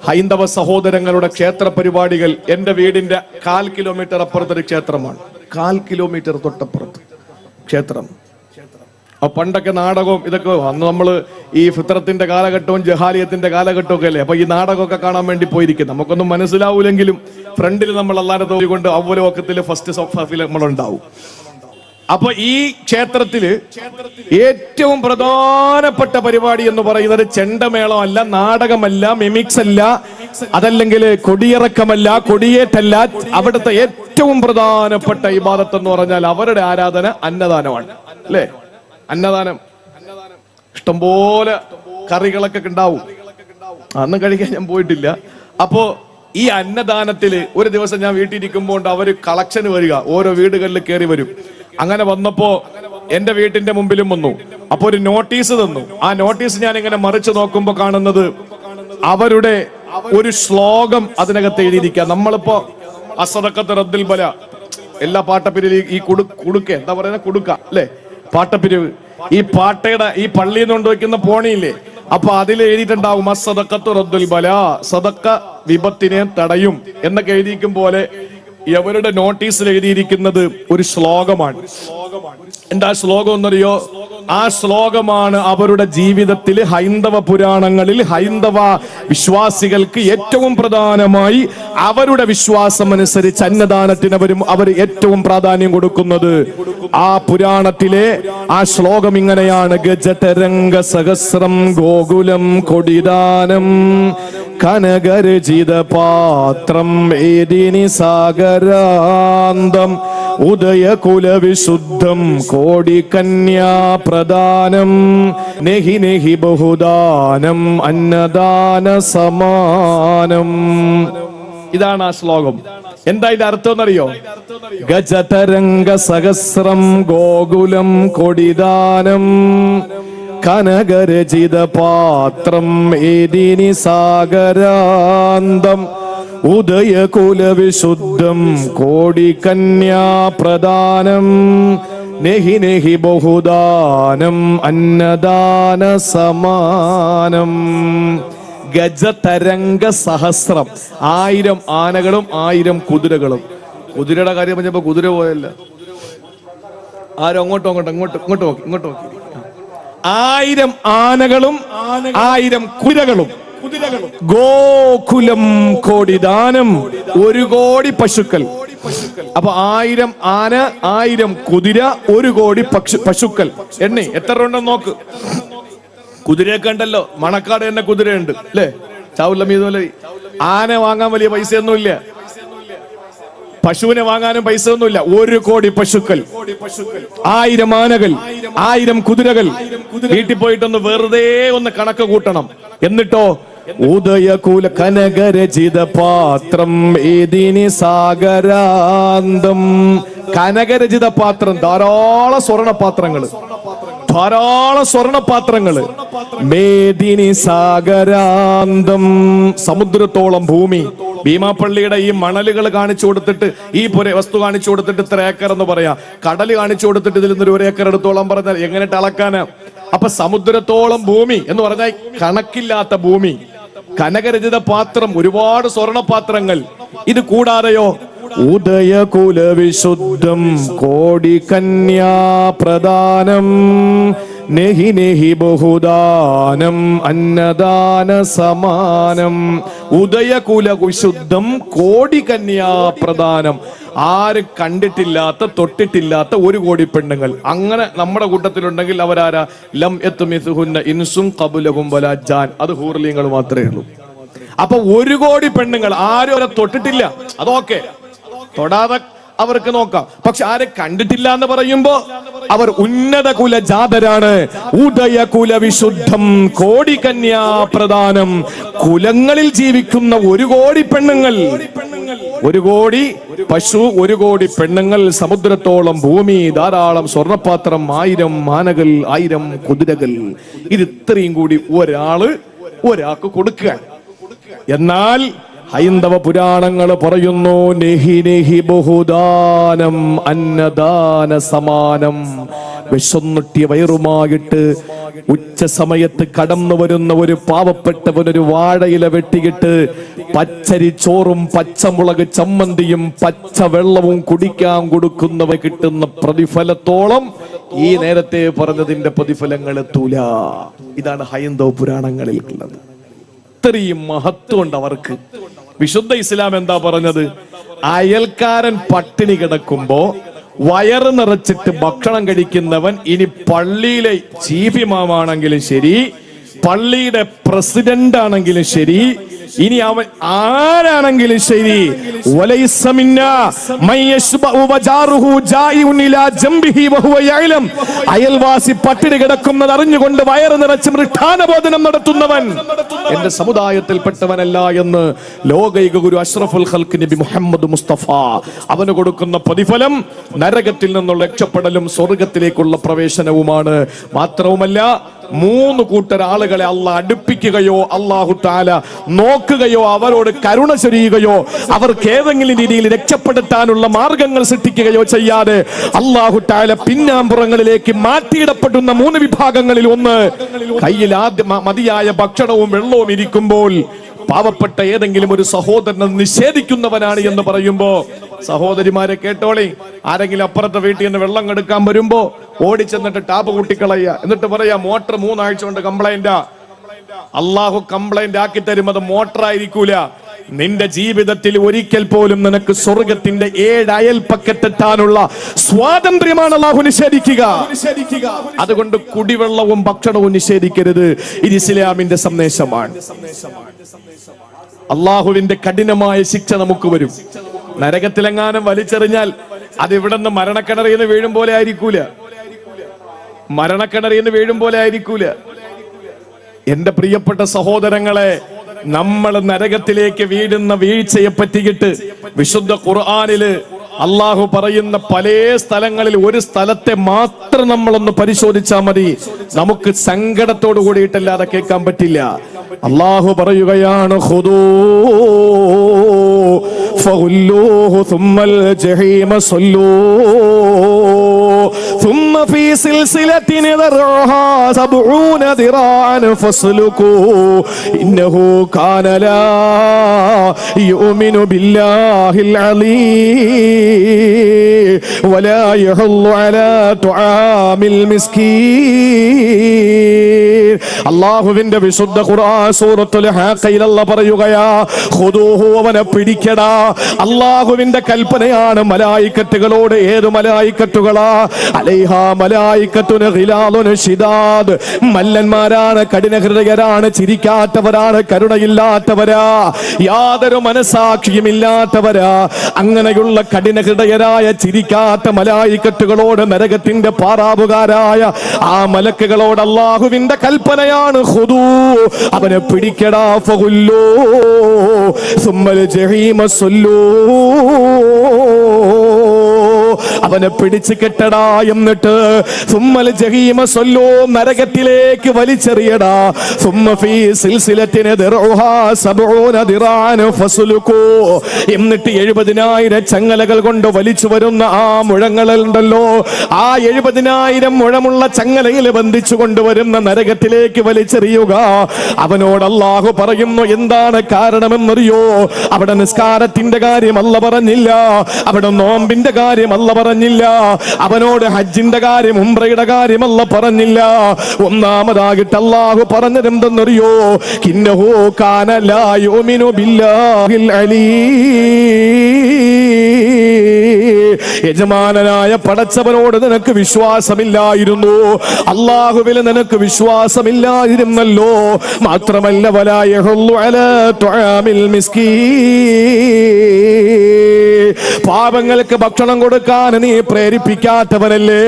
ഹൈന്ദവ സഹോദരങ്ങളുടെ ക്ഷേത്ര പരിപാടികൾ എന്റെ വീടിന്റെ കാൽ കിലോമീറ്റർ അപ്പുറത്തൊരു ക്ഷേത്രമാണ്. കാൽ കിലോമീറ്റർ തൊട്ടപ്പുറത്ത് ക്ഷേത്രം. അപ്പൊ പണ്ടൊക്കെ നാടകവും ഇതൊക്കെ അന്ന് നമ്മൾ ഈ ഫിത്രത്തിന്റെ കാലഘട്ടവും ജഹാലിയത്തിന്റെ കാലഘട്ടവും ഒക്കെ അല്ലേ? അപ്പൊ ഈ നാടകമൊക്കെ കാണാൻ വേണ്ടി പോയിരിക്കും നമുക്കൊന്നും മനസ്സിലാവൂലെങ്കിലും ഫ്രണ്ടിൽ നമ്മൾ അല്ലാതെ തോന്നിക്കൊണ്ട് അവലോകത്തിൽ ഫസ്റ്റ് സോഫിൽ നമ്മളുണ്ടാവും അപ്പൊ ഈ ക്ഷേത്രത്തിൽ ഏറ്റവും പ്രധാനപ്പെട്ട പരിപാടി എന്ന് പറയുന്നത് ചെണ്ടമേളമല്ല നാടകമല്ല മിമിക്സ് അല്ല അതല്ലെങ്കിൽ കൊടിയിറക്കമല്ല കൊടിയേറ്റല്ല. അവിടുത്തെ ഏറ്റവും പ്രധാനപ്പെട്ട ഇബാദത്ത് എന്ന് പറഞ്ഞാൽ അവരുടെ ആരാധന അന്നദാനമാണ്. അല്ലേ? അന്നദാനം. ഇഷ്ടംപോലെ കറികളൊക്കെ ഉണ്ടാവും. അന്ന് കഴിക്കാൻ ഞാൻ പോയിട്ടില്ല. അപ്പോ ഈ അന്നദാനത്തിൽ ഒരു ദിവസം ഞാൻ വീട്ടിലിരിക്കുമ്പോൾ അവർ കളക്ഷൻ വരിക. ഓരോ വീടുകളിൽ കയറി വരും. അങ്ങനെ വന്നപ്പോ എന്റെ വീട്ടിന്റെ മുമ്പിലും വന്നു. അപ്പൊ ഒരു നോട്ടീസ് തന്നു. ആ നോട്ടീസ് ഞാൻ ഇങ്ങനെ മറിച്ച് നോക്കുമ്പോ കാണുന്നത് അവരുടെ ഒരു ശ്ലോകം അതിനകത്ത് എഴുതിയിരിക്കുക. നമ്മളിപ്പോ അസറക്കത്ത് റദ്ദിൽ ബല. എല്ലാ പാട്ടപ്പിരി ഈ കുടു കുടുക്ക എന്താ പറയുന്ന? കുടുക്ക അല്ലെ? പാട്ടപ്പിരിവ് ഈ പാട്ടയുടെ ഈ പള്ളിയിൽ നിന്ന് കൊണ്ടുവയ്ക്കുന്ന പോണിയില്ലേ? അപ്പൊ അതിൽ എഴുതിയിട്ടുണ്ടാവും അസദക്കത്ത് റദ്ദുൽ ബല. സദക്ക വിപത്തിനെ തടയും എന്നൊക്കെ എഴുതിയിരിക്കും പോലെ അവരുടെ നോട്ടീസിൽ എഴുതിയിരിക്കുന്നത് ഒരു ശ്ലോകമാണ്. എന്താ ശ്ലോകം എന്നറിയോ? ആ ശ്ലോകമാണ് അവരുടെ ജീവിതത്തിൽ ഹൈന്ദവ പുരാണങ്ങളിൽ ഹൈന്ദവ വിശ്വാസികൾക്ക് ഏറ്റവും പ്രധാനമായി അവരുടെ വിശ്വാസം അനുസരിച്ച് അന്നദാനത്തിന് അവരും അവർ ഏറ്റവും പ്രാധാന്യം കൊടുക്കുന്നത്. ആ പുരാണത്തിലെ ആ ശ്ലോകം ഇങ്ങനെയാണ്. ഗജതരംഗ സഹസ്രം ഗോകുലം കൊടിദാനം കനകരചിത പാത്രം ഏതിനി സാഗരാന്തം ഉദയകുലവിശുദ്ധം പ്രദാനം നെഹി നെഹി ബഹുദാനം അന്നദാന സമാനം ഇതാണ് ആ ശ്ലോകം. എന്താ ഇതിന്റെ അർത്ഥം എന്നറിയോ? ഗജതരംഗ സഹസ്രം ഗോകുലം കൊടിദാനം. കനകരചിത പാത്രം ഏതിനി സാഗരാന്തം. ഉദയകുലവിശുദ്ധം കോടികന്യാ പ്രദാനം നെഹി നെഹി ബഹുദാനം അന്നദാന സമാനം ഗജതരംഗ സഹസ്രം ആയിരം ആനകളും ആയിരം കുതിരകളും. കുതിരയുടെ കാര്യം പറഞ്ഞപ്പോ കുതിര പോയല്ല? ആരും അങ്ങോട്ടും അങ്ങോട്ടും അങ്ങോട്ട് ഇങ്ങോട്ട് നോക്കി ഇങ്ങോട്ട് നോക്കി. ആയിരം ആനകളും ആയിരം കുതിരകളും. ഗോകുലം കോടി ദാനം ഒരു കോടി പശുക്കൾ. അപ്പൊ ആയിരം ആന ആയിരം കുതിര ഒരു കോടി പക്ഷു പശുക്കൾ. എണ്ണി എത്ര ഉണ്ടെന്ന് നോക്ക്. കുതിരയൊക്കെ ഉണ്ടല്ലോ മണക്കാട് തന്നെ കുതിരയുണ്ട് അല്ലേ? ചാവുല്ല ആന വാങ്ങാൻ വലിയ പൈസയൊന്നുമില്ല. പശുവിനെ വാങ്ങാനും പൈസ ഒന്നുമില്ല. ഒരു കോടി പശുക്കൾ. ആയിരം ആനകൾ ആയിരം കുതിരകൾ. വീട്ടിൽ പോയിട്ടൊന്ന് വെറുതെ ഒന്ന് കണക്ക് കൂട്ടണം. എന്നിട്ടോ? ഉദയകൂല കനകരചിത പാത്രം ഏതിനി സാഗരാന്തം. കനകരചിത പാത്രം ധാരാളം സ്വർണ പാത്രങ്ങൾ. ധാരാളം സ്വർണപാത്രങ്ങൾ മേദിനി സാഗരാന്തം സമുദ്രത്തോളം ഭൂമി. ഭീമാപ്പള്ളിയുടെ ഈ മണലുകൾ കാണിച്ചു കൊടുത്തിട്ട് ഈ പുര വസ്തു കാണിച്ചു കൊടുത്തിട്ട് ഇത്ര ഏക്കർ എന്ന് പറയാം. കടൽ കാണിച്ചു കൊടുത്തിട്ട് ഇതിൽ നിന്നൊരു ഒരു ഏക്കർ എടുത്തോളം പറഞ്ഞാൽ എങ്ങനെ അളക്കാന്? അപ്പൊ സമുദ്രത്തോളം ഭൂമി എന്ന് പറഞ്ഞാൽ കണക്കില്ലാത്ത ഭൂമി. കനകരചിത പാത്രം ഒരുപാട് സ്വർണപാത്രങ്ങൾ. ഇത് കൂടാതെയോ? ഉദയകുല വിശുദ്ധം കോടി കന്യാ പ്രദാനം നെഹി നെഹി ബഹുദാനം അന്നദാന സമാനം ഉദയകുല വിശുദ്ധം പ്രദാനം ആരും കണ്ടിട്ടില്ലാത്ത തൊട്ടിട്ടില്ലാത്ത ഒരു കോടി പെണ്ണുങ്ങൾ. അങ്ങനെ നമ്മുടെ കൂട്ടത്തിലുണ്ടെങ്കിൽ അവരാരാ? ലം എത്തുമിസുഹുന്ന ഇൻസും കബുലഹും വലാജാൻ അത് ഹൂർലിങ്ങൾ മാത്രമേ ഉള്ളൂ. അപ്പൊ ഒരു കോടി പെണ്ണുങ്ങൾ ആരും അവരെ തൊട്ടിട്ടില്ല. അതൊക്കെ തൊടാതെ അവർക്ക് നോക്കാം. പക്ഷെ ആരെ കണ്ടിട്ടില്ല എന്ന് പറയുമ്പോ അവർ ഉന്നത കുല ജാതരാണ് ഉദയ കുല വിശുദ്ധം കോടികന്യാ പ്രധാനം കുലങ്ങളിൽ ജീവിക്കുന്ന ഒരു കോടി പെണ്ണുങ്ങൾ. ഒരു കോടി പശു ഒരു കോടി പെണ്ണുങ്ങൾ. സമുദ്രത്തോളം ഭൂമി ധാരാളം സ്വർണപാത്രം ആയിരം മാനകൾ ആയിരം കുതിരകൾ. ഇത് ഇത്രയും കൂടി ഒരാൾ ഒരാൾക്ക് കൊടുക്കുക എന്നാൽ ഹൈന്ദവ പുരാണങ്ങൾ പറയുന്നു നെഹി നെഹി ബഹുദാനം അന്നദാന സമാനം. വിശന്നിട്ടിയ വയറുമായിട്ട് ഉച്ച സമയത്ത് കടന്നു വരുന്ന ഒരു പാവപ്പെട്ടവൻ ഒരു വാഴയില വെട്ടിയിട്ട് പച്ചരി ചോറും പച്ചമുളക് ചമ്മന്തിയും പച്ച വെള്ളവും കുടിക്കാൻ കൊടുക്കുന്നവ കിട്ടുന്ന പ്രതിഫലത്തോളം ഈ നേരത്തെ പറഞ്ഞതിന്റെ പ്രതിഫലങ്ങൾ എത്തൂല. ഇതാണ് ഹൈന്ദവ പുരാണങ്ങളിൽ ഉള്ളത് ഇത്രയും മഹത്വമുണ്ട് അവർക്ക്. വിശുദ്ധ ഇസ്ലാം എന്താ പറഞ്ഞത്? അയൽക്കാരൻ പട്ടിണി കിടക്കുമ്പോ വയറ് നിറച്ചിട്ട് ഭക്ഷണം കഴിക്കുന്നവൻ ഇനി പള്ളിയിലെ ചീഫ് ഇമാമാണെങ്കിലും ശരി പള്ളിയുടെ പ്രസിഡന്റ് ആണെങ്കിലും ശരി ഇനി അവൻ ആരാണെങ്കിലും ശരി. അയൽവാസി പട്ടിണി കിടക്കുന്നത് അറിഞ്ഞുകൊണ്ട് വയറ് നിറച്ച് മൃഷ്ടാനബോധനം നടത്തുന്നവൻ. എന്റെ സമുദായത്തിൽപ്പെട്ടവനല്ല എന്ന് ലോകൈക ഗുരു അഷ്റഫുൽ നബി മുഹമ്മദ് മുസ്തഫ അവന് കൊടുക്കുന്ന പ്രതിഫലം നരകത്തിൽ നിന്നുള്ള രക്ഷപ്പെടലും സ്വർഗത്തിലേക്കുള്ള പ്രവേശനവുമാണ്. മാത്രവുമല്ല മൂന്ന് കൂട്ടർ ആളുകളെ അല്ല അടുപ്പിക്കുകയോ അള്ളാഹു താല നോക്കുകയോ അവരോട് കരുണ ചൊരിയുകയോ അവർക്ക് ഏതെങ്കിലും രീതിയിൽ രക്ഷപ്പെടുത്താനുള്ള മാർഗങ്ങൾ സൃഷ്ടിക്കുകയോ ചെയ്യാതെ അള്ളാഹു താല പിന്നാമ്പുറങ്ങളിലേക്ക് മാറ്റിയിടപ്പെടുന്ന മൂന്ന് വിഭാഗങ്ങളിൽ ഒന്ന്. കയ്യിൽ ആദ്യം മതിയായ ഭക്ഷണവും വെള്ളവും ഇരിക്കുമ്പോൾ പാവപ്പെട്ട ഏതെങ്കിലും ഒരു സഹോദരനെ നിഷേധിക്കുന്നവനാണ് എന്ന് പറയുമ്പോ സഹോദരിമാരെ കേട്ടോളി. ആരെങ്കിലും അപ്പുറത്തെ വീട്ടിൽ നിന്ന് വെള്ളം എടുക്കാൻ വരുമ്പോ ഓടിച്ചെന്നിട്ട് ടാപ്പ് കൂട്ടിക്കളയുക. എന്നിട്ട് പറയാ മോട്ടർ മൂന്നാഴ്ച കൊണ്ട് കംപ്ലൈന്റാ അള്ളാഹു കംപ്ലൈന്റ് ആക്കി തരും. അത് മോട്ടർ ആയിരിക്കൂല നിന്റെ ജീവിതത്തിൽ ഒരിക്കൽ പോലും നിനക്ക് സ്വർഗത്തിന്റെ ഏഴ് അയൽപ്പക്കത്തെത്താനുള്ള സ്വാതന്ത്ര്യമാണ് അള്ളാഹു നിഷേധിക്കുക. അതുകൊണ്ട് കുടിവെള്ളവും ഭക്ഷണവും നിഷേധിക്കരുത്. ഇത് ഇസ്ലാമിന്റെ സന്ദേശമാണ്. അള്ളാഹുവിന്റെ കഠിനമായ ശിക്ഷ നമുക്ക് വരും. നരകത്തിലെങ്ങാനും വലിച്ചെറിഞ്ഞാൽ അത് ഇവിടെ നിന്ന് മരണക്കിണറിൽ വീഴും പോലെ ആയിരിക്കൂല. മരണക്കിണറിൽ വീഴും പോലെ ആയിരിക്കൂല. എന്റെ പ്രിയപ്പെട്ട സഹോദരങ്ങളെ നമ്മൾ നരകത്തിലേക്ക് വീഴുന്ന വീഴ്ചയെ പറ്റിയിട്ട് വിശുദ്ധ ഖുർആനില് അള്ളാഹു പറയുന്ന പല സ്ഥലങ്ങളിൽ ഒരു സ്ഥലത്തെ മാത്രം നമ്മളൊന്ന് പരിശോധിച്ചാൽ മതി നമുക്ക് സങ്കടത്തോട് കൂടിയിട്ടല്ലാതെ കേൾക്കാൻ പറ്റില്ല അള്ളാഹു പറയുകയാണ് ഖുദൂ ഫഗുല്ലൂഹു സുമ്മൽ ജഹീമ സല്ലൂ ثم في سلسلة ذرعها سبعون ذراعا فاسلكوه إنه كان لا يؤمن بالله العليم ولا يحض على طعام المسكين അള്ളാഹുവിന്റെ വിശുദ്ധ ഖുർആൻ സൂറത്തുൽ ഹാഖയിൽ അല്ല പറയുകയാ ഖുദൂഹു അവനെ പിടിക്കടാ അള്ളാഹുവിന്റെ കൽപ്പനയാണ് മലായിക്കത്തുകളോട് ഏത് മലായിക്കത്തുകളാ അലൈഹ മലായിക്കത്തുന് ഹിലാലുന് ഷിദാദ്. മല്ലന്മാരാണ് കഠിന ഹൃദയരാണ് ചിരിക്കാത്തവരാണ് കരുണയില്ലാത്തവരാ. യാതൊരു മനസാക്ഷിയും ഇല്ലാത്തവരാ അങ്ങനെയുള്ള കഠിന ഹൃദയരായ ചിരിക്കാത്ത മലായിക്കത്തുകളോട് നരകത്തിന്റെ പാറാവുകാരായ ആ മലക്കുകളോട് അള്ളാഹുവിന്റെ കൽപ്പനയാണ് ഹുദൂ. അവനെ പിടിക്കടാ ഫുല്ലോ സുമ്മൽ ജഹീമ സൊല്ലൂ. അവനെ പിടിച്ചു കെട്ടടാ എന്നിട്ട്. സുമ്മൽ ജഹീമ സൊല്ലോ നരകത്തിലേക്ക് വലിച്ചെറിയടാ. സുമ്മ ഫീ സിൽസിലത്തിന് എന്നിട്ട് എഴുപതിനായിരം ചങ്ങലകൾ കൊണ്ട് വലിച്ചു വരുന്ന ആ മുഴങ്ങളുണ്ടല്ലോ ആ എഴുപതിനായിരം മുഴമുള്ള ചങ്ങലയിൽ ബന്ധിച്ചു കൊണ്ടുവരുന്ന നരകത്തിലേക്ക് വലിച്ചെറിയുക. അവനോട് അള്ളാഹു പറയുന്നു എന്താണ് കാരണമെന്നറിയോ? അവിടെ നിസ്കാരത്തിന്റെ കാര്യം അല്ല പറഞ്ഞില്ല. അവിടെ നോമ്പിന്റെ കാര്യം അല്ല പറഞ്ഞില്ല. അവനോട് ഹജ്ജിന്റെ കാര്യം ഉംറയുടെ കാര്യം അല്ല പറഞ്ഞില്ല. ഒന്നാമതാകിട്ട് അള്ളാഹു പറഞ്ഞതെന്തെന്നറിയോ? കിന്നഹു കാനലായോമിനു ബില്ലാഹിൽ അലീ. യജമാനനായ പടച്ചവനോട് നിനക്ക് വിശ്വാസമില്ലായിരുന്നു. അള്ളാഹുവിൽ നിനക്ക് വിശ്വാസമില്ലായിരുന്നല്ലോ. മാത്രമല്ല പാപങ്ങൾക്ക് ഭക്ഷണം കൊടുക്കാൻ നീ പ്രേരിപ്പിക്കാത്തവനല്ലേ?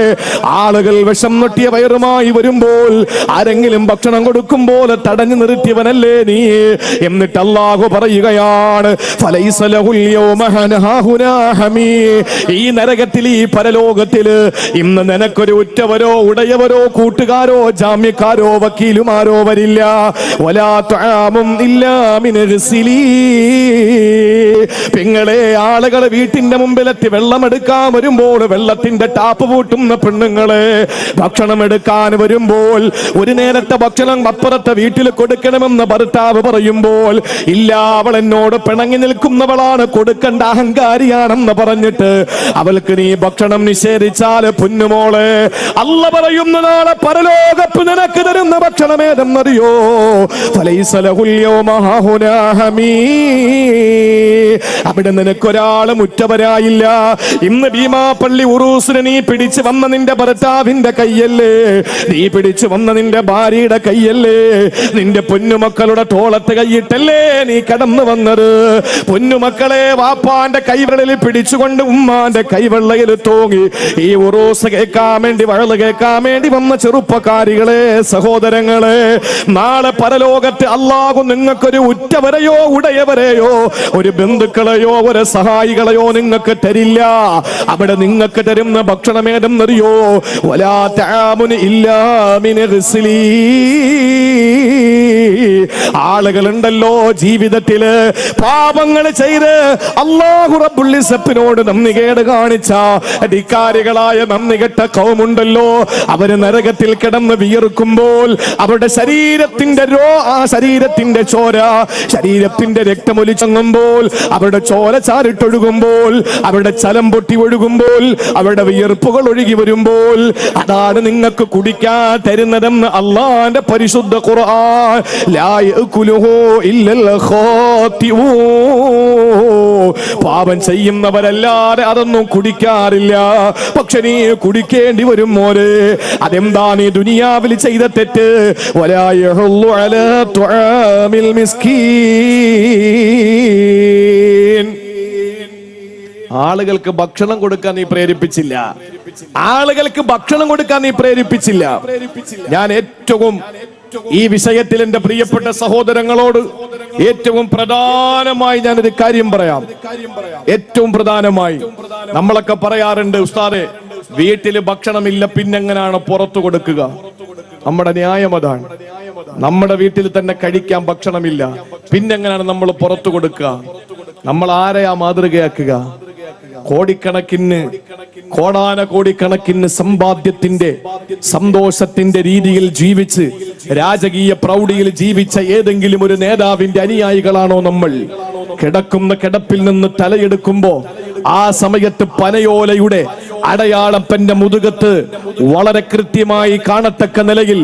ആളുകൾ വിഷം നൊട്ടിയ വയറുമായി വരുമ്പോൾ ആരെങ്കിലും ഭക്ഷണം കൊടുക്കുമ്പോൾ തടഞ്ഞു നിർത്തിയവനല്ലേ നീ? എന്നിട്ട് അള്ളാഹു പറയുകയാണ് ഫലൈസ ലഹുൽ യൗമ ഹമീ. ഈ നരകത്തിൽ ഈ പരലോകത്തിൽ ഇന്ന് നിനക്കൊരു ഉറ്റവരോ ഉടയവരോ കൂട്ടുകാരോ ജാമ്യക്കാരോ വക്കീലുമാരോ വരില്ല വലാ ത്വആമും ഇല്ലാ മിൻ ഗിസ്ലീ. പെങ്ങളെ ആളുകൾ വീട്ടിന്റെ മുമ്പിലെത്തി വെള്ളം എടുക്കാൻ വരുമ്പോൾ വെള്ളത്തിന്റെ ടാപ്പ് പൂട്ടുന്ന പെണ്ണുങ്ങളെ ഭക്ഷണം എടുക്കാൻ വരുമ്പോൾ ഒരു നേരത്തെ ഭക്ഷണം അപ്പുറത്തെ വീട്ടിൽ കൊടുക്കണമെന്ന് ഭർത്താവ് പറയുമ്പോൾ ഇല്ല അവൾ എന്നോട് പിണങ്ങി നിൽക്കുന്നവളാണ് കൊടുക്കേണ്ട അഹങ്കാരിയാണെന്ന് പറഞ്ഞിട്ട് അവൾക്ക് നീ ഭക്ഷണം നിഷേധിച്ചാൽ പുന്നുമോളെ. അല്ല പറയുന്ന നാളെ പരലോകപ്പ് നിനക്ക് തരുന്ന ഭക്ഷണം ഏതെന്നറിയോ? അവിടെ നിനക്കൊരാൾ മുറ്റവരായില്ല ഇന്ന് ഭീമാപ്പള്ളി ഉറൂസിന് നീ പിടിച്ചു വന്ന നിന്റെ ഭർത്താവിന്റെ കയ്യല്ലേ? നീ പിടിച്ചു വന്ന നിന്റെ ഭാര്യയുടെ കയ്യല്ലേ? നിന്റെ പൊന്നുമക്കളുടെ തോളത്ത് കൈയിട്ടല്ലേ നീ കടന്നു വന്നത്? പൊന്നുമക്കളെ വാപ്പാന്റെ കൈവിരലിൽ പിടിച്ചുകൊണ്ട് ഉമ്മാന്റെ കൈവെള്ളയിൽ തൂങ്ങി. ഈ ഉറൂസ് കേൾക്കാൻ വേണ്ടി വഴൽ കേൾക്കാൻ വേണ്ടി വന്ന ചെറുപ്പക്കാരികളെ സഹോദരങ്ങളെ നാളെ പരലോകത്ത് അള്ളാഹു നിങ്ങൾക്കൊരു ഉറ്റവരെയോ ഉടയവരെയോ ഒരു ബന്ധുക്കളെയോ ഒരു സഹായികളെയോ നിങ്ങൾക്ക് തരില്ല. അവിടെ നിങ്ങൾക്ക് തരുന്ന ഭക്ഷണം ഏതെന്നറിയോ? വലാ തആമുന് ഇല്ലാ മിൻ ഗിസ്ലീ. ആളുകളുണ്ടല്ലോ ജീവിതത്തിൽ. പാപങ്ങൾ ചെയ്ത് അള്ളാഹു റബ്ബുള്ളിസപ്പിനോട് നന്ദി കേട് കാണിച്ച അധികാരികളായ നന്ദി കെട്ട കൗമുണ്ടല്ലോ. അവർ നരകത്തിൽ കിടന്ന് വിയർക്കുമ്പോൾ അവരുടെ ശരീരത്തിന്റെ രോ ആ ശരീരത്തിന്റെ ചോര ശരീരത്തിന്റെ രക്തമൊലിച്ചങ്ങുമ്പോൾ അവരുടെ ചോര ചാരിട്ടൊഴുകുമ്പോൾ അവരുടെ ചലം പൊട്ടി ഒഴുകുമ്പോൾ അവരുടെ വിയർപ്പുകൾ ഒഴുകി വരുമ്പോൾ അതാണ് നിങ്ങൾക്ക് കുടിക്കാൻ തരുന്നതെന്ന് അള്ളാന്റെ പരിശുദ്ധ ഖുർആൻ. ലാ യഅകുലുഹു ചെയ്യുന്നവരല്ലാതെ അതൊന്നും കുടിക്കാറില്ല. പക്ഷെ നീ കുടിക്കേണ്ടി വരും മോനെ അതെന്താ നീ ദുനിയാവിൽ ചെയ്ത തെറ്റ്? ആളുകൾക്ക് ഭക്ഷണം കൊടുക്കാൻ നീ പ്രേരിപ്പിച്ചില്ല. ആളുകൾക്ക് ഭക്ഷണം കൊടുക്കാൻ നീ പ്രേരിപ്പിച്ചില്ല. ഞാൻ ഏറ്റവും ഈ വിഷയത്തിൽ എന്റെ പ്രിയപ്പെട്ട സഹോദരങ്ങളോട് ഏറ്റവും പ്രധാനമായി ഞാനൊരു കാര്യം പറയാം. ഏറ്റവും പ്രധാനമായി നമ്മളൊക്കെ പറയാറുണ്ട് ഉസ്താദെ വീട്ടിൽ ഭക്ഷണമില്ല പിന്നെങ്ങനാണ് പുറത്തു കൊടുക്കുക? നമ്മുടെ ന്യായം അതാണ്. നമ്മുടെ വീട്ടിൽ തന്നെ കഴിക്കാൻ ഭക്ഷണമില്ല പിന്നെങ്ങനാണ് നമ്മൾ പുറത്തു കൊടുക്കുക? നമ്മൾ ആരെയാ മാതൃകയാക്കുക? കോടിക്കണക്കിന് കോടാന കോടിക്കണക്കിന് സമ്പാദ്യത്തിന്റെ സന്തോഷത്തിന്റെ രീതിയിൽ ജീവിച്ച് രാജകീയ പ്രൗഢിയിൽ ജീവിച്ച ഏതെങ്കിലും ഒരു നേതാവിന്റെ അനുയായികളാണോ നമ്മൾ? കിടക്കുന്ന കിടപ്പിൽ നിന്ന് തലയെടുക്കുമ്പോ ആ സമയത്ത് പനയോലയുടെ അടയാളപ്പന്റെ മുതുകത്ത് വളരെ കൃത്യമായി കാണത്തക്ക നിലയിൽ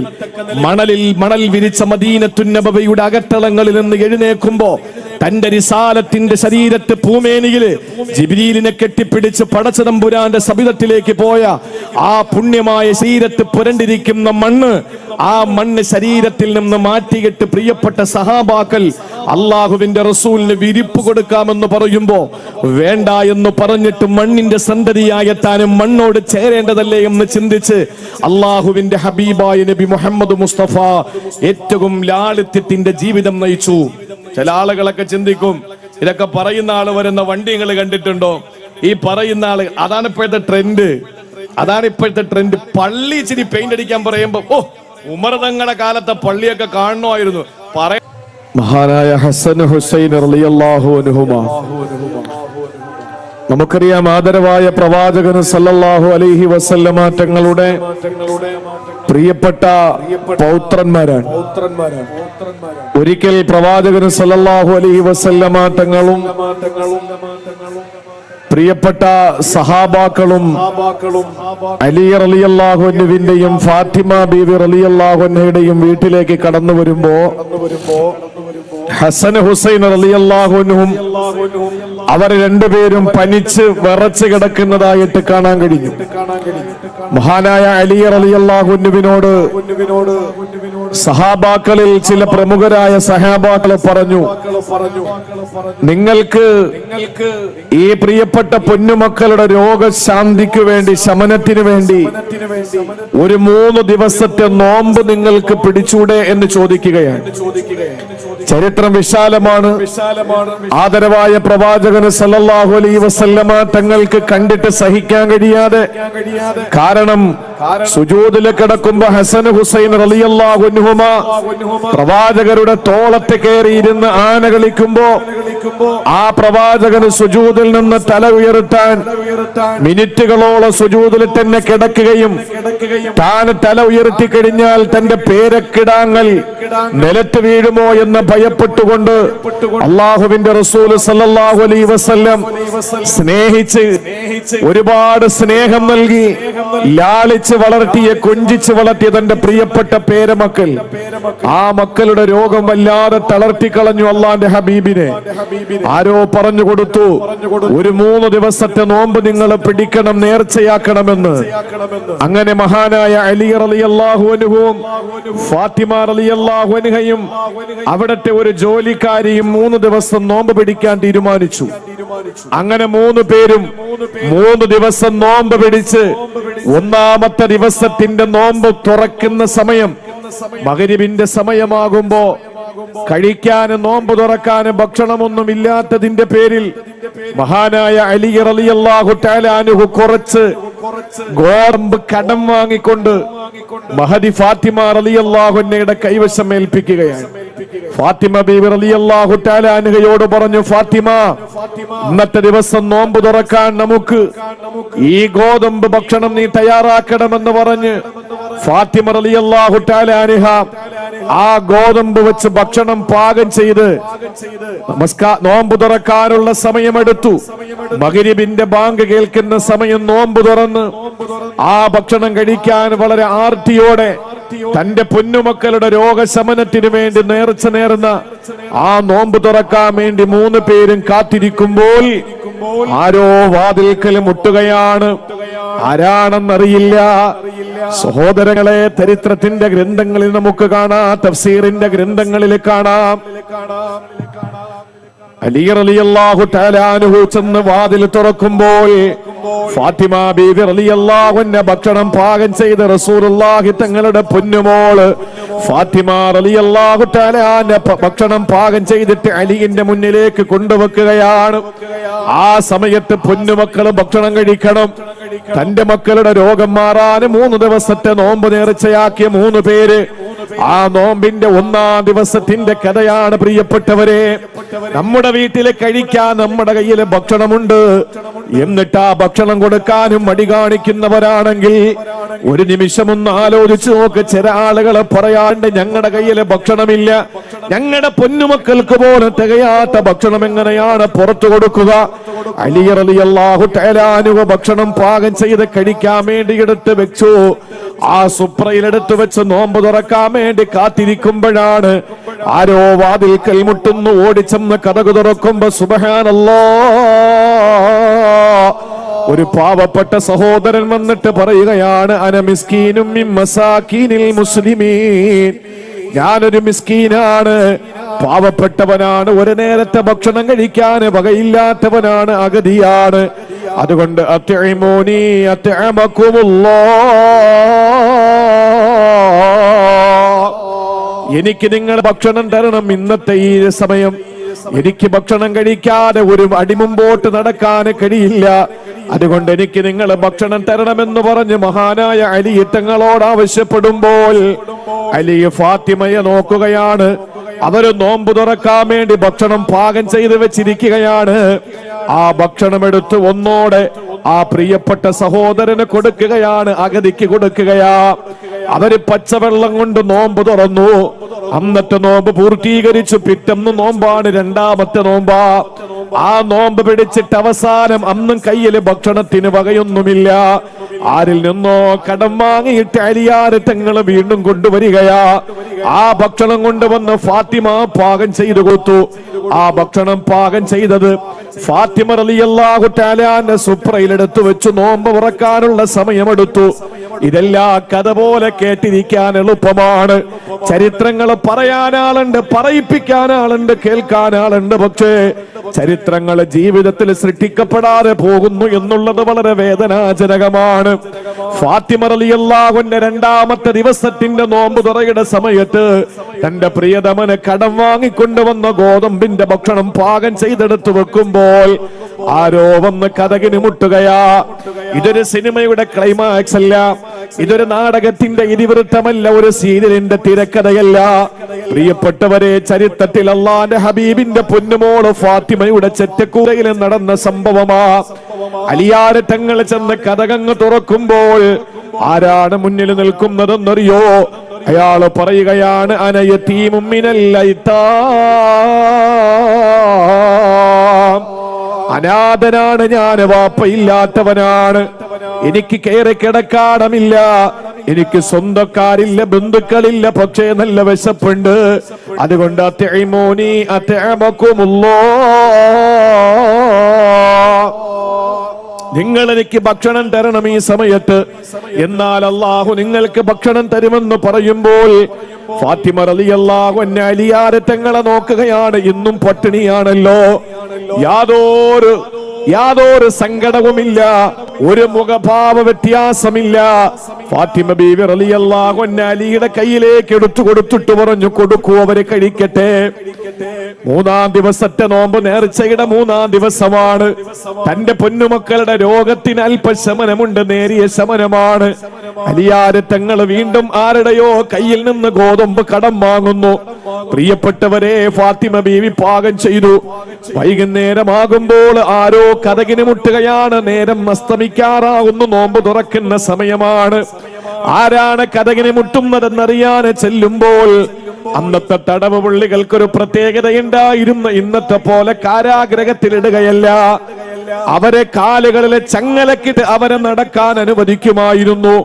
മണലിൽ മണൽ വിരിച്ച മദീനത്തുന്നബയുടെ അകത്തളങ്ങളിൽ നിന്ന് എഴുന്നേക്കുമ്പോ തന്റെ റിസാലത്തിന്റെ ശരീരത്തെ പൂമേനിയിൽ ജിബിരിയിലിനെ കെട്ടിപ്പിടിച്ച് പടച്ചതമ്പുരാന്റെ സബിതത്തിലേക്ക് പോയ ആ പുണ്യമായ ശരീരത്ത് പുരണ്ടിരിക്കുന്ന മണ്ണ് ആ മണ്ണ് ശരീരത്തിൽ നിന്ന് മാറ്റിയിട്ട് പ്രിയപ്പെട്ട സഹാബാക്കൽ അള്ളാഹുവിന്റെ റസൂലിന് വിരിപ്പ് കൊടുക്കാമെന്ന് പറയുമ്പോ വേണ്ട എന്ന് പറഞ്ഞിട്ട് മണ്ണിന്റെ സന്തതിയായ താനും മണ്ണോട് ചേരേണ്ടതല്ലേ എന്ന് ചിന്തിച്ച് അള്ളാഹുവിന്റെ ഹബീബായ നബി മുഹമ്മദ് മുസ്തഫ ഏറ്റവും ലാളിത്യത്തിന്റെ ജീവിതം നയിച്ചു. ചില ആളുകളൊക്കെ ചിന്തിക്കും ഇതൊക്കെ പറയുന്ന ആൾ വരുന്ന വണ്ടി നിങ്ങൾ കണ്ടിട്ടുണ്ടോ? ഈ പറയുന്ന ആൾ അതാണ് ഇപ്പോഴത്തെ ട്രെൻഡ് അതാണ് ഇപ്പോഴത്തെ ട്രെൻഡ് പള്ളി ഇച്ചിരി പെയിന്റ് അടിക്കാൻ പറയുമ്പോ ഓ ഉമർ തങ്ങളുടെ കാലത്തെ പള്ളിയൊക്കെ കാണണമായിരുന്നു. പറയ മഹാനായ ഹസൻ ഹുസൈൻ നമുക്കറിയാം ആദരവായ പ്രവാചകൻ സല്ലല്ലാഹു അലൈഹി വസല്ലമ തങ്ങളുടെ പ്രിയപ്പെട്ട പൗത്രന്മാരാണ്. ഒരിക്കൽ പ്രവാചകൻ സല്ലല്ലാഹു അലൈഹി വസല്ലമ തങ്ങളും പ്രിയപ്പെട്ട സഹാബാക്കളും അലി റളിയല്ലാഹുവിന്റെയും ഫാത്തിമ ബീവി അൻഹയുടെയും വീട്ടിലേക്ക് കടന്നു വരുമ്പോ ഹസൻ ഹുസൈൻ റളിയല്ലാഹുവിനും അവർ രണ്ടുപേരും പനിച്ച് വിറച്ച് കിടക്കുന്നതായിട്ട് കാണാൻ കഴിഞ്ഞു. മഹാനായ അലി റളിയല്ലാഹുവിനോട് സഹാബാക്കളിൽ ചില പ്രമുഖരായ സഹാബാക്കൾ പറഞ്ഞു നിങ്ങൾക്ക് ഈ പ്രിയപ്പെട്ട പൊന്നുമക്കളുടെ രോഗശാന്തിക്ക് വേണ്ടി ശമനത്തിന് വേണ്ടി ഒരു മൂന്ന് ദിവസത്തെ നോമ്പ് നിങ്ങൾക്ക് പിടിച്ചൂടെ? എന്ന് ചോദിക്കുകയാണ്. ചരിത്രം വിശാലമാണ്. ആദരവായ പ്രവാചകന് സല്ലല്ലാഹു അലൈഹി വസല്ലമ തങ്ങൾക്ക് കണ്ടിട്ട് സഹിക്കാൻ കഴിയാതെ. കാരണം സുജൂദിൽ കിടക്കുമ്പോ ഹസൻ ഹുസൈൻ റളിയല്ലാഹുൻഹുമ പ്രവാചകരുടെ തോളത്ത് കയറിയിരുന്ന് ആന കളിക്കുമ്പോ ആ പ്രവാചകന് സുജൂദിൽ നിന്ന് തല ഉയർത്താൻ മിനിറ്റുകളോളം സുജൂദിൽ തന്നെ കിടക്കുകയും താൻ തല ഉയർത്തി കഴിഞ്ഞാൽ തന്റെ പേരക്കിടാങ്ങൾ നിലത്ത് വീഴുമോ എന്ന് ഭയപ്പെട്ടുകൊണ്ട് അള്ളാഹുവിന്റെ റസൂൽ സല്ലാഹു അലൈ വസല്ലം സ്നേഹിച്ച് ഒരുപാട് സ്നേഹം നൽകി ലാളിച്ച് വളർത്തിയ കൊഞ്ചിച്ച് വളർത്തിയ തന്റെ പ്രിയപ്പെട്ട പേരമക്കൾ ആ മക്കളുടെ രോഗം വല്ലാതെ തളർത്തിക്കളഞ്ഞു അള്ളാന്റെ ഹബീബിനെ. ആരോ പറഞ്ഞു കൊടുത്തു ഒരു മൂന്ന് ദിവസത്തെ നോമ്പ് നിങ്ങൾ പിടിക്കണം നേർച്ചയാക്കണമെന്ന്. അങ്ങനെ മഹാനായ അലി റളിയല്ലാഹു അൻഹുവും ഫാത്തിമ റളിയല്ലാഹു അൻഹയും അവിടത്തെ ഒരു ജോലിക്കാരിയും മൂന്ന് ദിവസം നോമ്പ് പിടിക്കാൻ തീരുമാനിച്ചു. അങ്ങനെ മൂന്ന് പേരും മൂന്ന് ദിവസം നോമ്പ് പിടിച്ച് ഒന്നാമത്തെ ദിവസത്തിന്റെ നോമ്പ് തുറക്കുന്ന സമയം മകരിവിന്റെ സമയമാകുമ്പോ കഴിക്കാനും നോമ്പ് തുറക്കാനും ഭക്ഷണമൊന്നും ഇല്ലാത്തതിന്റെ പേരിൽ മഹാനായ അലി അലിയല്ലാഹു ടാലാനുഹു കുറച്ച് ഗോതമ്പ് കടം വാങ്ങിക്കൊണ്ട് മഹദി ഫാത്തിമ റളിയല്ലാഹുന്നയുടെ കൈവശം ഏൽപ്പിക്കുകയാണ്. ഫാത്തിമ ബീബി റളിയല്ലാഹു ടാലാനുഹയോട് പറഞ്ഞു ഫാത്തിമ ഇന്നത്തെ ദിവസം നോമ്പ് തുറക്കാൻ നമുക്ക് ഈ ഗോതമ്പ് ഭക്ഷണം നീ തയ്യാറാക്കണമെന്ന് പറഞ്ഞ് ഫാത്തിമ റളിയല്ലാഹു തആലാനുഹ ആ ഗോതമ്പ് വെച്ച് ഭക്ഷണം പാകം ചെയ്ത് നമസ്കാ നോമ്പ് തുറക്കാനുള്ള സമയമെടുത്തു. മകരിബിന്റെ ബാങ്ക് കേൾക്കുന്ന സമയം നോമ്പ് തുറന്ന് ആ ഭക്ഷണം കഴിക്കാൻ വളരെ ആർത്തിയോടെ തന്റെ പൊന്നുമക്കളുടെ രോഗശമനത്തിന് വേണ്ടി നേർച്ച നേർന്ന ആ നോമ്പ് തുറക്കാൻ വേണ്ടി മൂന്ന് പേരും കാത്തിരിക്കുമ്പോൾ ആരോ വാതിൽക്കൽ മുട്ടുകയാണ്. ആരാണെന്നറിയില്ല. സഹോദരങ്ങളെ ചരിത്രത്തിന്റെ ഗ്രന്ഥങ്ങളിൽ നമുക്ക് കാണാം തഫ്സീറിന്റെ ഗ്രന്ഥങ്ങളിൽ കാണാം. അലി റളിയല്ലാഹു ടാലാനുഹു ചെന്ന് വാതിൽ തുറക്കുമ്പോൾ ഫാത്തിമ ബീവി റളിയല്ലാഹുവിന്റെ ഭക്ഷണം പാകം ചെയ്ത് റസൂലുള്ളാഹി തങ്ങളുടെ പൊന്നുമോൾ ഫാത്തിമ റളിയല്ലാഹു ടാലാന്റെ ഭക്ഷണം പാകം ചെയ്തിട്ട് അലിയിന്റെ മുന്നിലേക്ക് കൊണ്ടുവെക്കുകയാണ്. ആ സമയത്ത് പൊന്നുമക്കൾ ഭക്ഷണം കഴിക്കണം. തന്റെ മക്കളുടെ രോഗം മാറാൻ മൂന്ന് ദിവസത്തെ നോമ്പ് നേർച്ചയാക്കിയ മൂന്ന് പേര് ആ നോമ്പിന്റെ ഒന്നാം ദിവസത്തിന്റെ കഥയാണ് പ്രിയപ്പെട്ടവരെ. നമ്മുടെ വീട്ടിൽ കഴിക്കാൻ നമ്മുടെ കയ്യിൽ ഭക്ഷണമുണ്ട്. എന്നിട്ട് ആ ഭക്ഷണം കൊടുക്കാനും മടി കാണിക്കുന്നവരാണെങ്കിൽ ഒരു നിമിഷം ഒന്ന് ആലോചിച്ച് നോക്ക്. ചില ആളുകളെ പറയാണ്ട് ഞങ്ങളുടെ കയ്യിൽ ഭക്ഷണമില്ല. ഞങ്ങളുടെ പൊന്നുമക്കൾക്ക് പോലെ തികയാത്ത ഭക്ഷണം എങ്ങനെയാണ് പുറത്തു കൊടുക്കുക? അലിയറിയാഹു തേലാനുവ ഭക്ഷണം പാകം ചെയ്ത് കഴിക്കാൻ വേണ്ടി എടുത്ത് വെച്ചു. ആ സുപ്രയിലെടുത്ത് വെച്ച് നോമ്പ് തുറക്കാൻ വേണ്ടി കാത്തിരിക്കുമ്പോഴാണ് ആരോ വാതിൽക്കൽ മുട്ടുന്നു ഓടിച്ചെന്ന് കഥകു തുറക്കുമ്പോ സുബഹാനല്ലോ. ഒരു പാവപ്പെട്ട സഹോദരൻ വന്നിട്ട് പറയുകയാണ് അനമിസ്കീനും മുസ്ലിമീൻ. ഞാനൊരു മിസ്കീനാണ്. പാവപ്പെട്ടവനാണ്. ഒരു നേരത്തെ ഭക്ഷണം കഴിക്കാൻ വകയില്ലാത്തവനാണ്. അഗതിയാണ്. അതുകൊണ്ട് അത്യമോനി അത്യമക്കുമുള്ളോ എനിക്ക് നിങ്ങൾ ഭക്ഷണം തരണം ഇന്നത്തെ ഈ സമയം. എനിക്ക് ഭക്ഷണം കഴിക്കാതെ ഒരു അടിമുമ്പോട്ട് നടക്കാൻ കഴിയില്ല. അതുകൊണ്ട് എനിക്ക് നിങ്ങൾ ഭക്ഷണം തരണമെന്ന് പറഞ്ഞ് മഹാനായ അലി ഇത്തങ്ങളോട് ആവശ്യപ്പെടുമ്പോൾ അലി ഫാത്തിമയെ നോക്കുകയാണ്. അവർ നോമ്പ് തുറക്കാൻ വേണ്ടി ഭക്ഷണം പാകം ചെയ്ത് വെച്ചിരിക്കുകയാണ്. ആ ഭക്ഷണം എടുത്ത് ഒന്നോടെ ആ പ്രിയപ്പെട്ട സഹോദരന് കൊടുക്കുകയാണ് അഗതിക്ക് കൊടുക്കുകയാ. അവർ പച്ചവെള്ളം കൊണ്ട് നോമ്പ് തുറന്നു. അന്നത്തെ നോമ്പ് പൂർത്തീകരിച്ചു. പിറ്റന്ന് നോമ്പാണ് രണ്ടാമത്തെ നോമ്പാ. ആ നോമ്പ് പിടിച്ചിട്ട് അവസാനം അന്നും കയ്യിൽ ഭക്ഷണത്തിന് വകയൊന്നുമില്ല. ആരിൽ നിന്നോ കടം വാങ്ങിയിട്ട് അരിയാറ് തങ്ങൾ വീണ്ടും കൊണ്ടുവരികയാ. ആ ഭക്ഷണം കൊണ്ടുവന്ന് ഫാത്തിമ പാകം ചെയ്തു കൊടുത്തു. ആ ഭക്ഷണം പാകം ചെയ്തത് ഫാത്തിമ സുപ്രയിൽ സുപ്രയിലെടുത്തു വെച്ചു. നോമ്പ് ഉറക്കാനുള്ള സമയമെടുത്തു. ഇതെല്ലാം കഥ പോലെ കേട്ടിരിക്കാൻ എളുപ്പമാണ്. ചരിത്രങ്ങൾ പറയാനാളുണ്ട് പറയിപ്പിക്കാനാളുണ്ട് കേൾക്കാനാളുണ്ട്. പക്ഷേ ചരിത്രങ്ങൾ ജീവിതത്തിൽ സൃഷ്ടിക്കപ്പെടാതെ പോകുന്നു എന്നുള്ളത് വളരെ വേദനാജനകമാണ്. ഫാത്തിമ റളിയല്ലാഹുവിന്റെ രണ്ടാമത്തെ ദിവസത്തിന്റെ നോമ്പ് തുറയുടെ സമയത്ത് തന്റെ പ്രിയതമന് കടം വാങ്ങിക്കൊണ്ടുവന്ന ഗോതമ്പിന്റെ ഭക്ഷണം പാകം ചെയ്തെടുത്തു വെക്കുമ്പോൾ ആരോ വന്ന് കഥകിന് മുട്ടുകയാ. ഇതൊരു സിനിമയുടെ ക്ലൈമാക്സ് അല്ല. ഇതൊരു നാടകത്തിന്റെ ഇതിവൃത്തമല്ല ഒരു സീരിയലിന്റെ തിരക്കഥയല്ല. പ്രിയപ്പെട്ടവരെ ചരിത്രത്തിൽ അള്ളാന്റെ ഹബീബിന്റെ പൊന്നുമോൾ ഫാത്തിമയുടെ ചെറ്റക്കൂരയിൽ നടന്ന സംഭവമാ. അലിയാരറ്റങ്ങൾ ചെന്ന് കഥകങ്ങ് തുറക്കുമ്പോൾ ആരാണ് മുന്നിൽ നിൽക്കുന്നതെന്നറിയോ? അയാൾ പറയുകയാണ് അനയത്തീമുമ്മിനല്ലൈത്താ അനാഥനാണ് ഞാൻ വാപ്പയില്ലാത്തവനാണ്. എനിക്ക് കയറി കിടക്കാടമില്ല. എനിക്ക് സ്വന്തക്കാരില്ല ബന്ധുക്കളില്ല പക്ഷേ നല്ല വിശപ്പുണ്ട്. അതുകൊണ്ട് അത്തേമോനി അത്തേമക്കുമുള്ളോ നിങ്ങൾ എനിക്ക് ഭക്ഷണം തരണം ഈ സമയത്ത്. എന്നാൽ അള്ളാഹു നിങ്ങൾക്ക് ഭക്ഷണം തരുമെന്ന് പറയുമ്പോൾ ഫാത്തിമ റലി അള്ളാഹു എന്നെ അലിയാരറ്റങ്ങളെ നോക്കുകയാണ്. ഇന്നും പട്ടിണിയാണല്ലോ. യാതൊരു യാതൊരു സങ്കടവുമില്ല ഒരു മുഖഭാവ വ്യത്യാസമില്ല. ഫാത്തിമ ബീവി അലിയുടെ കയ്യിലേക്ക് എടുത്തു കൊടുത്തിട്ട് പറഞ്ഞു കൊടുക്കൂ അവർ കഴിക്കട്ടെ. മൂന്നാം ദിവസത്തെ നോമ്പ് നേർച്ചയുടെ മൂന്നാം ദിവസമാണ്. തന്റെ പൊന്നുമക്കളുടെ രോഗത്തിന് അല്പശമനമുണ്ട് നേരിയ ശമനമാണ്. അലിയാരെ തങ്ങൾ വീണ്ടും ആരുടെയോ കയ്യിൽ നിന്ന് ഗോതമ്പ് കടം വാങ്ങുന്നു. പ്രിയപ്പെട്ടവരെ ഫാത്തിമ ബീവി പാകം ചെയ്തു. വൈകുന്നേരമാകുമ്പോൾ ആരോ കഥകിന് മുട്ടുകയാണ്. നേരം അസ്തമിക്കാറാകുന്നു. നോമ്പ് തുറക്കുന്ന സമയമാണ്. ആരാണ് കഥകിന് മുട്ടുന്നതെന്നറിയാൻ ചെല്ലുമ്പോൾ അന്നത്തെ തടവ് പുള്ളികൾക്കൊരു പ്രത്യേകതയുണ്ടായിരുന്നു. ഇന്നത്തെ പോലെ കാരാഗ്രഹത്തിലിടുകയല്ല. അവരെ കാലുകളിലെ ചങ്ങലക്കിട്ട് അവരെ നടക്കാൻ അനുവദിക്കുമായിരുന്നു.